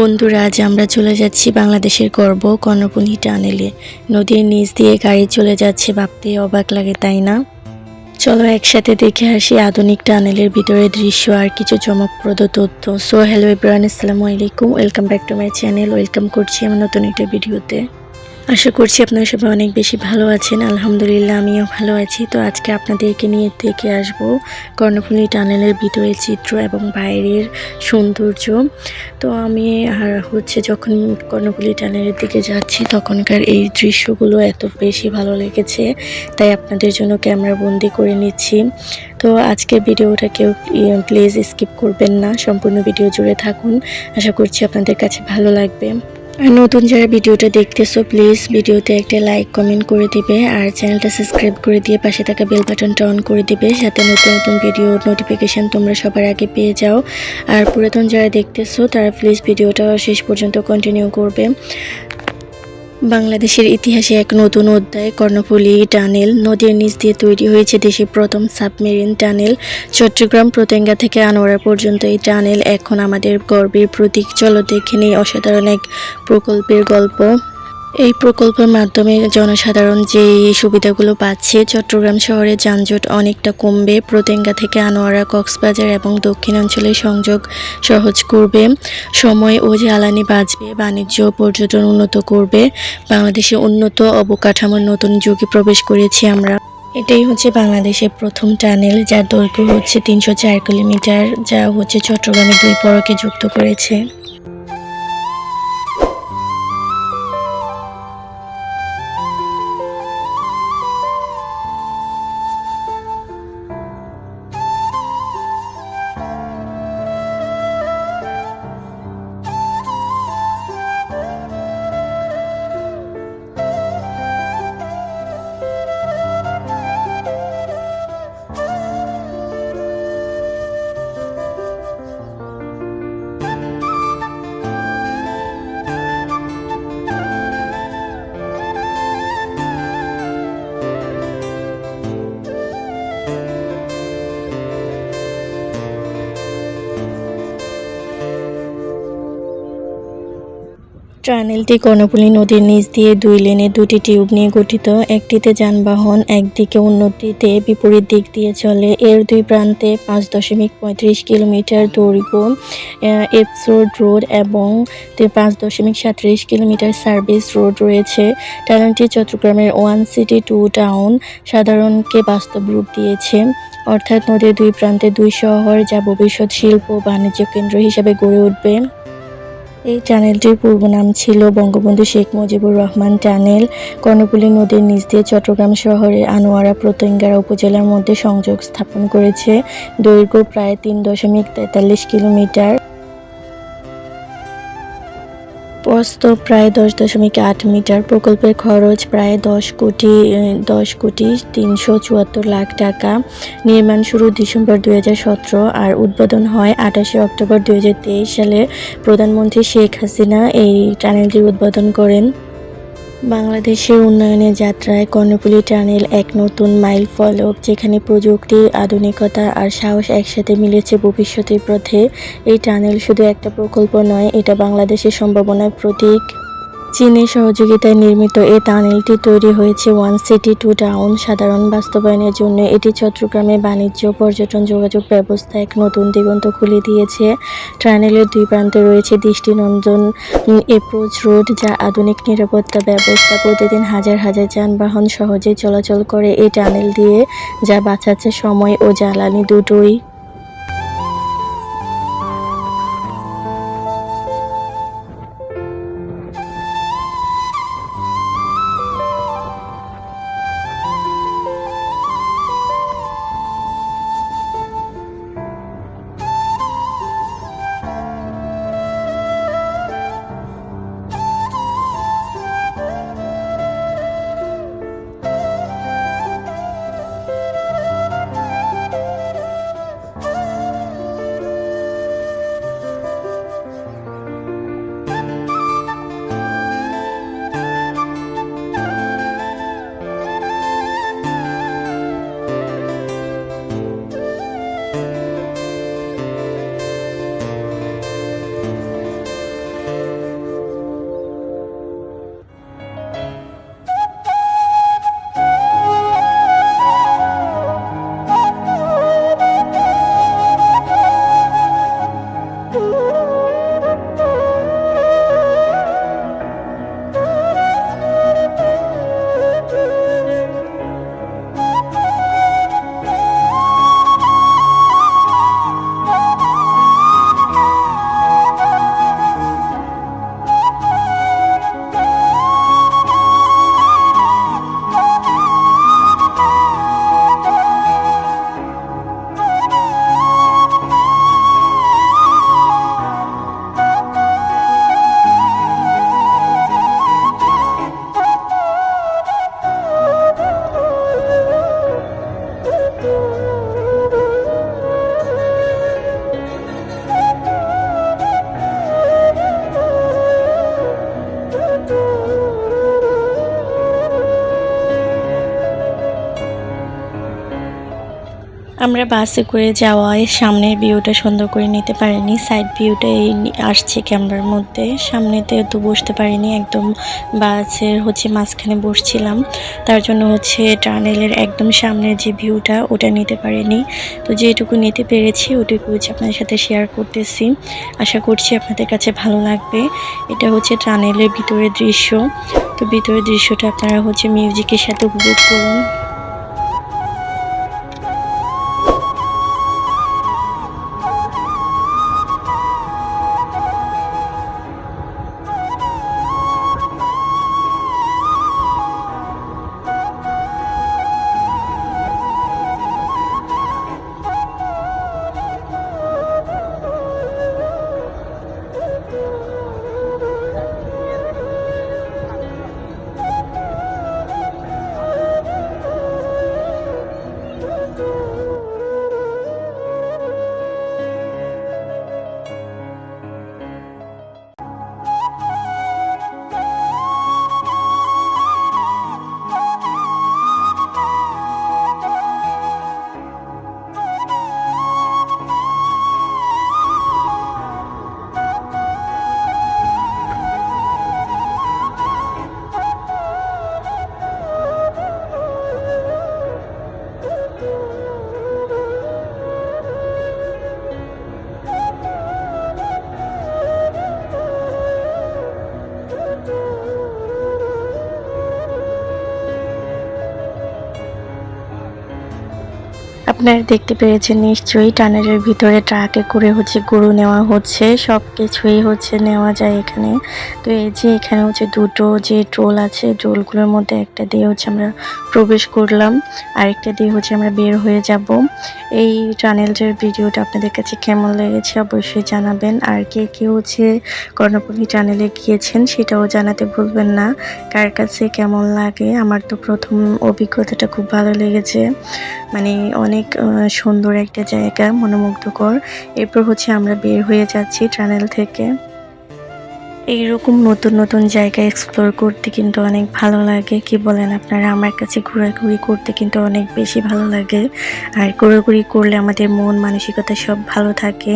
বন্ধুরা, আজ আমরা চলে যাচ্ছি বাংলাদেশের গর্ব কর্ণপুণী টানেলে। নদীর নিচ দিয়ে গাড়ি চলে যাচ্ছে, ভাবতে অবাক লাগে, তাই না? চলো একসাথে দেখে আসি আধুনিক টানেলের ভিতরে দৃশ্য আর কিছু চমকপ্রদ তথ্য। সো হ্যালো ইব্রাহিম আসসালামু আলাইকুম welcome back to my channel welcome করছি আমার নতুন একটা ভিডিওতে আশা করছি আপনারা সবাই অনেক বেশি ভালো আছেন। আলহামদুলিল্লাহ, আমিও ভালো আছি। তো আজকে আপনাদেরকে নিয়ে দেখে আসব কর্ণফুলী টানেলের ভিতরের চিত্র এবং বাইরের সৌন্দর্য। তো আমি আর হচ্ছে যখন কর্ণফুলী টানেলের দিকে যাচ্ছি, তখনকার এই দৃশ্যগুলো এত বেশি ভালো লেগেছে, তাই আপনাদের জন্য ক্যামেরা বন্দি করে নিচ্ছি। তো আজকে ভিডিওটা কেউ প্লিজ স্কিপ করবেন না, সম্পূর্ণ ভিডিও জুড়ে থাকুন। আশা করছি আপনাদের কাছে ভালো লাগবে। নতুন যারা ভিডিওটা দেখতেছো প্লিজ ভিডিওতে একটা লাইক কমেন্ট করে দিবে আর চ্যানেলটা সাবস্ক্রাইব করে দিয়ে পাশে থাকা বেল বাটনটা অন করে দিবে সাথে নতুন নতুন ভিডিও নোটিফিকেশান তোমরা সবার আগে পেয়ে যাও। আর পুরাতন যারা দেখতেছো, তারা প্লিজ ভিডিওটা শেষ পর্যন্ত কন্টিনিউ করবে। বাংলাদেশের ইতিহাসে এক নতুন অধ্যায় কর্ণফুলী টানেল নদীর নিচ দিয়ে তৈরি হয়েছে দেশের প্রথম সাবমেরিন টানেল। চট্টগ্রাম, প্রতেঙ্গা থেকে আনোয়ারা পর্যন্ত এই টানেল এখন আমাদের গর্বের প্রতীক। চলো দেখে নেই অসাধারণ এক প্রকল্পের গল্প। এই প্রকল্পের মাধ্যমে জনসাধারণ যে সুবিধাগুলো পাচ্ছে, চট্টগ্রাম শহরে যানজট অনেকটা কমবে, প্রতেঙ্গা থেকে আনোয়ারা, কক্সবাজার এবং দক্ষিণাঞ্চলের সংযোগ সহজ করবে, সময় ও জ্বালানি বাঁচবে, বাণিজ্য পর্যটন উন্নত করবে, বাংলাদেশে উন্নত অবকাঠামোর নতুন যুগে প্রবেশ করেছি আমরা। এটাই হচ্ছে বাংলাদেশের প্রথম টানেল, যার দৈর্ঘ্য হচ্ছে তিনশো চার কিলোমিটার, যা হচ্ছে চট্টগ্রামের দুই পরকে যুক্ত করেছে। টানেলটি কর্ণফুলী নদীর নিচ দিয়ে দুই লেনে দুটি টিউব নিয়ে গঠিত। একটিতে যানবাহন, একদিকে অন্যটিতে বিপরীত দিক দিয়ে চলে। এর দুই প্রান্তে পাঁচ দশমিক পঁয়ত্রিশ কিলোমিটার দৈর্ঘ্য এপস রোড এবং পাঁচ দশমিক সাতত্রিশ কিলোমিটার সার্ভিস রোড রয়েছে। টানেলটি চট্টগ্রামের ওয়ান সিটি টু টাউন সাধারণকে বাস্তব রূপ দিয়েছে। অর্থাৎ নদীর দুই প্রান্তে দুই শহর যা ভবিষ্যৎ শিল্প বাণিজ্য কেন্দ্র হিসাবে গড়ে উঠবে। এই চ্যানেলটির পূর্ব নাম ছিল বঙ্গবন্ধু শেখ মুজিবুর রহমান চ্যানেল কর্ণপুলি নদীর নিচ দিয়ে চট্টগ্রাম শহরের আনোয়ারা প্রত্যঙ্গারা উপজেলার মধ্যে সংযোগ স্থাপন করেছে। দৈর্ঘ্য প্রায় তিন দশমিক তেতাল্লিশ কিলোমিটার। প্রস্থ প্রায় দশ দশমিক আট মিটার। প্রকল্পের খরচ প্রায় দশ কোটি দশ কোটি তিনশো চুয়াত্তর লাখ টাকা। নির্মাণ শুরু ডিসেম্বর দুই আর উদ্বোধন হয় আঠাশে অক্টোবর দুই সালে। প্রধানমন্ত্রী শেখ হাসিনা এই টানেলটির উদ্বোধন করেন। বাংলাদেশের উন্নয়নের যাত্রায় কর্ণফুলী টানেল এক নতুন মাইল ফলক, যেখানে প্রযুক্তি, আধুনিকতা আর সাহস একসাথে মিলেছে ভবিষ্যতের পথে। এই টানেল শুধু একটা প্রকল্প নয়, এটা বাংলাদেশের সম্ভাবনার প্রতীক। চীনের সহযোগিতায় নির্মিত এই টানেলটি তৈরি হয়েছে ওয়ান সিটি টু টাউন। সাধারণ বাস্তবায়নের জন্য এটি চট্টগ্রামে বাণিজ্য, পর্যটন, যোগাযোগ ব্যবস্থা এক নতুন দিগন্ত খুলে দিয়েছে। টানেলের দুই প্রান্তে রয়েছে দৃষ্টিনন্দন এপ্রোচ রোড, যা আধুনিক নিরাপত্তা ব্যবস্থা প্রতিদিন হাজার হাজার যানবাহন সহজে চলাচল করে। এই টানেল দিয়ে যা বাঁচাচ্ছে সময় ও জ্বালানি দুটোই। আমরা বাসে করে যাওয়ায় সামনের ভিউটা সুন্দর করে নিতে পারিনি সাইড ভিউটা এই আসছে ক্যামেরার মধ্যে। সামনেতে তো বসতে পারিনি, একদম বাসের হচ্ছে মাঝখানে বসছিলাম। তার জন্য হচ্ছে টানেলের একদম সামনের যে ভিউটা ওটা নিতে পারিনি। তো যেটুকু নিতে পেরেছি, ওটুকু হচ্ছে আপনাদের সাথে শেয়ার করতেছি। আশা করছি আপনাদের কাছে ভালো লাগবে। এটা হচ্ছে টানেলের ভিতরের দৃশ্য। তো ভিতরের দৃশ্যটা আপনারা হচ্ছে মিউজিকের সাথে উপভোগ করুন। আপনারা দেখতে পেরেছেন নিশ্চয়ই টানেলের ভিতরে ট্রাকে করে হচ্ছে গরু নেওয়া হচ্ছে সব কিছুই হচ্ছে নেওয়া যায় এখানে। তো এই যে এখানে হচ্ছে দুটো যে ট্রোল আছে ট্রোলগুলোর মধ্যে একটা দিয়ে হচ্ছে আমরা প্রবেশ করলাম, আরেকটা দিয়ে হচ্ছে আমরা বের হয়ে যাব। এই টানেলটার ভিডিওটা আপনাদের কাছে কেমন লেগেছে অবশ্যই জানাবেন। আর কে কে হচ্ছে কর্ণপল্লী টানেলে গিয়েছেন সেটাও জানাতে ভুলবেন না। কার কাছে কেমন লাগে? আমার তো প্রথম অভিজ্ঞতাটা খুব ভালো লেগেছে। মানে অনেক সুন্দর একটা জায়গা মনোমুগ্ধকর। এরপর হচ্ছে আমরা বের হয়ে যাচ্ছি টানেল থেকে। এইরকম নতুন নতুন জায়গা এক্সপ্লোর করতে কিন্তু অনেক ভালো লাগে। কি বলেন আপনারা? আমার কাছে ঘোরাঘুরি করতে কিন্তু অনেক বেশি ভালো লাগে। আর ঘোরাঘুরি করলে আমাদের মন, মানসিকতা সব ভালো থাকে।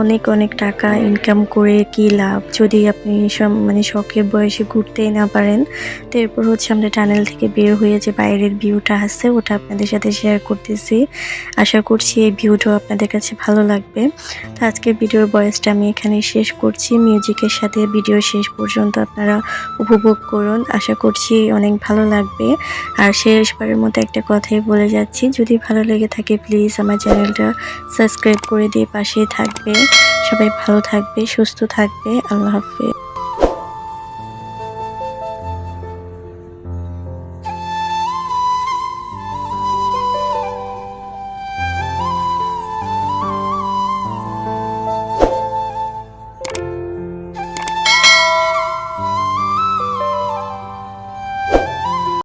অনেক অনেক টাকা ইনকাম করে কি লাভ? যদি আপনি সব মানে শখের বয়সে ঘুরতেই না পারেন, তো এরপর হচ্ছে আমরা টানেল থেকে বের হয়ে যে বাইরের ভিউটা আছে, ওটা আপনাদের সাথে শেয়ার করতেছি। আশা করছি এই ভিউটাও আপনাদের কাছে ভালো লাগবে। তো আজকের ভিডিওর বয়সটা আমি এখানে শেষ করছি। মিউজিকের সাথে ভিডিও শেষ পর্যন্ত আপনারা উপভোগ করুন। আশা করছি অনেক ভালো লাগবে। আর শেষবারের মতো একটা কথাই বলে যাচ্ছি। যদি ভালো লেগে থাকে প্লিজ আমার চ্যানেলটা সাবস্ক্রাইব করে দিয়ে পাশে থাকবে। সবাই ভালো থাকবে, সুস্থ থাকবে। আল্লাহ হাফেজ।